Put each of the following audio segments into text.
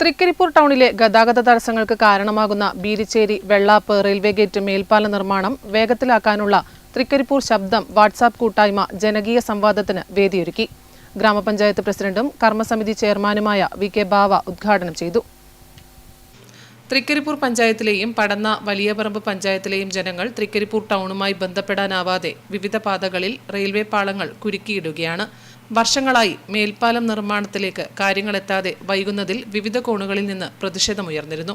തൃക്കരിപ്പൂർ ടൗണിലെ ഗതാഗത തടസ്സങ്ങൾക്ക് കാരണമാകുന്ന ബീരിച്ചേരി വെള്ളാപ്പ് റെയിൽവേ ഗേറ്റ് മേൽപ്പാല നിർമ്മാണം വേഗത്തിലാക്കാനുള്ള തൃക്കരിപ്പൂർ ശബ്ദം വാട്സാപ്പ് കൂട്ടായ്മ ജനകീയ സംവാദത്തിന് വേദിയൊരുക്കി. ഗ്രാമപഞ്ചായത്ത് പ്രസിഡന്റും കർമ്മസമിതി ചെയർമാനുമായ വി കെ ബാവ ഉദ്ഘാടനം ചെയ്തു. തൃക്കരിപ്പൂർ പഞ്ചായത്തിലെയും പടന്ന വലിയപറമ്പ് പഞ്ചായത്തിലെയും ജനങ്ങൾ തൃക്കരിപ്പൂർ ടൗണുമായി ബന്ധപ്പെടാനാവാതെ വിവിധ പാതകളിൽ റെയിൽവേ പാളങ്ങൾ കുരുക്കിയിടുകയാണ്. വർഷങ്ങളായി മേൽപ്പാലം നിർമ്മാണത്തിലേക്ക് കാര്യങ്ങളെത്താതെ വൈകുന്നതിൽ വിവിധ കോണുകളിൽ നിന്ന് പ്രതിഷേധമുയർന്നിരുന്നു.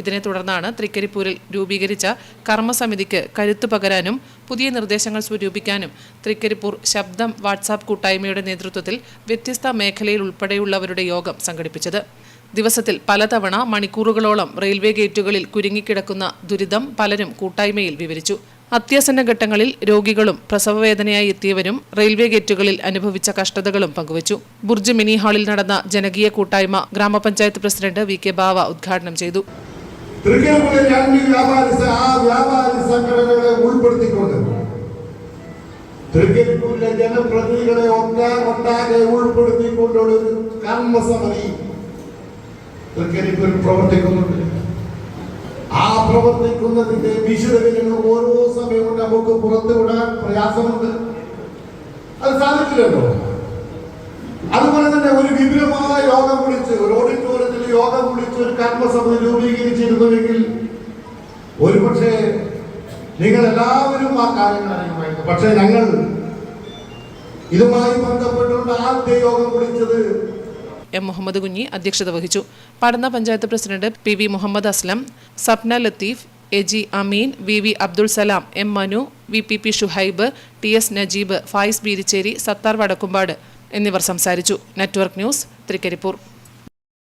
ഇതിനെ തുടർന്നാണ് തൃക്കരിപ്പൂരിൽ രൂപീകരിച്ച കർമ്മസമിതിക്ക് കരുത്തു പകരാനും പുതിയ നിർദ്ദേശങ്ങൾ സ്വരൂപിക്കാനും തൃക്കരിപ്പൂർ ശബ്ദം വാട്സാപ്പ് കൂട്ടായ്മയുടെ നേതൃത്വത്തിൽ വ്യത്യസ്ത മേഖലയിൽ ഉൾപ്പെടെയുള്ളവരുടെ യോഗം സംഘടിപ്പിച്ചത്. ദിവസത്തിൽ പലതവണ മണിക്കൂറുകളോളം റെയിൽവേ ഗേറ്റുകളിൽ കുരുങ്ങിക്കിടക്കുന്ന ദുരിതം പലരും കൂട്ടായ്മയിൽ വിവരിച്ചു. അത്യാസന്ന ഘട്ടങ്ങളിൽ രോഗികളും പ്രസവവേദനയായി എത്തിയവരും റെയിൽവേ ഗേറ്റുകളിൽ അനുഭവിച്ച കഷ്ടതകളും പങ്കുവച്ചു. ബുർജ് മിനി ഹാളിൽ നടന്ന ജനകീയ കൂട്ടായ്മ ഗ്രാമപഞ്ചായത്ത് പ്രസിഡന്റ് വി കെ ബാവ ഉദ്ഘാടനം ചെയ്തു. തൃക്കരിപ്പൂരിലെ ജനപ്രതിനിധികളെ ഒന്നാ ഒട്ടാകെ ഉൾപ്പെടുത്തിക്കൊണ്ടുള്ള ഒരു കർമ്മസമിതി തൃക്കരിപ്പൂരിൽ പ്രവർത്തിക്കുന്നുണ്ട്. പ്രവർത്തിക്കുന്നതിന്റെ വിശദവിവരങ്ങൾ ഓരോ സമയവും നമുക്ക് പുറത്തുവിടാൻ പ്രയാസമുണ്ട്. അത് സാധിക്കില്ലല്ലോ. അതുപോലെ തന്നെ ഒരു വിപുലമായ യോഗം വിളിച്ച് ഒരു ഓഡിറ്റോറിയത്തിൽ യോഗം വിളിച്ച് ഒരു കർമ്മസമിതി രൂപീകരിച്ചിരുന്നുവെങ്കിൽ ഒരുപക്ഷെ നിങ്ങൾ എല്ലാവരും ആ കാര്യങ്ങൾ അറിയുമായിരുന്നു. പക്ഷെ ഞങ്ങൾ ഇതുമായി ബന്ധപ്പെട്ടുകൊണ്ട് ആദ്യ യോഗം വിളിച്ചത് എം മുഹമ്മദ് കുഞ്ഞി അധ്യക്ഷത വഹിച്ചു. Padanna panchayat president P V Muhammad Aslam Sapna Latheef A G Ameen V V Abdul Salam M Manu V P P Shuhaib T S Najeeb Fayis Beericheri Sattar Vadakkumpad എന്നിവർ സംസാരിച്ചു. Network news Trikaripur.